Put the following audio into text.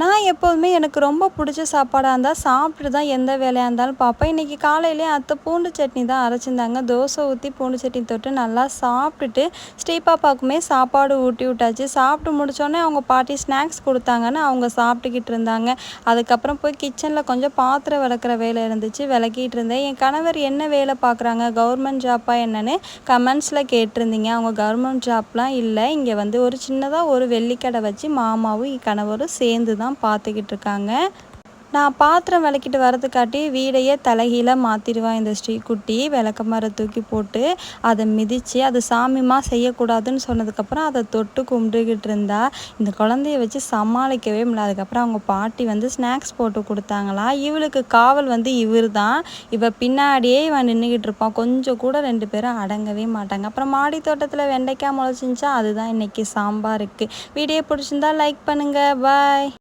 நான் எப்போதுமே எனக்கு ரொம்ப பிடிச்ச சாப்பாடாக இருந்தால் சாப்பிட்டு தான் எந்த வேலையாக இருந்தாலும் பார்ப்பேன். இன்றைக்கி காலையிலே அத்தை பூண்டு சட்னி தான் அரைச்சிருந்தாங்க. தோசை ஊற்றி பூண்டு சட்னி தொட்டு நல்லா சாப்பிட்டுட்டு ஸ்ரீபாப்பாக்குமே சாப்பாடு ஊட்டி விட்டாச்சு. சாப்பிட்டு முடித்தோடனே அவங்க பாட்டி ஸ்நாக்ஸ் கொடுத்தாங்கன்னு அவங்க சாப்பிட்டுக்கிட்டு இருந்தாங்க. அதுக்கப்புறம் போய் கிச்சனில் கொஞ்சம் பாத்திரம் விளக்குற வேலை இருந்துச்சு. விளக்கிட்டு இருந்தேன். என் கணவர் என்ன வேலை பார்க்குறாங்க? கவர்மெண்ட் ஜாப்பா என்னன்னு கமெண்ட்ஸில் கேட்டிருந்தீங்க. அவங்க கவர்மெண்ட் ஜாப்லாம் இல்லை. இங்கே வந்து ஒரு சின்னதாக ஒரு வெள்ளிக்கடை வச்சு மாமாவும் என் கணவரும் சேர்ந்து தான் பார்த்துக்கிட்டு இருக்காங்க நான் பாத்திரம் விளக்கிட்டு வரதுக்காட்டி வீடையே தலைகீழ மாற்றிடுவான் இந்த ஸ்ரீக்குட்டி விளக்க மரம் தூக்கி போட்டு அதை மிதித்து அது சாமிமா செய்யக்கூடாதுன்னு சொன்னதுக்கப்புறம் அதை தொட்டு கும்பிட்டுக்கிட்டு இருந்தா. இந்த குழந்தைய வச்சு சமாளிக்கவே முடியல. அதுக்கப்புறம் அவங்க பாட்டி வந்து ஸ்நாக்ஸ் போட்டு கொடுத்தாங்களா. இவளுக்கு காவல் வந்து இவர் தான் இவள் பின்னாடியே இவன் நின்றுக்கிட்டு இருப்பான். கொஞ்சம் கூட ரெண்டு பேரும் அடங்கவே மாட்டாங்க. அப்புறம் மாடி தோட்டத்தில் வெண்டைக்காய் முளைச்சிருந்துச்சா அதுதான் இன்றைக்கி சாம்பாருக்கு. வீடியோ பிடிச்சிருந்தா லைக் பண்ணுங்கள் பாய்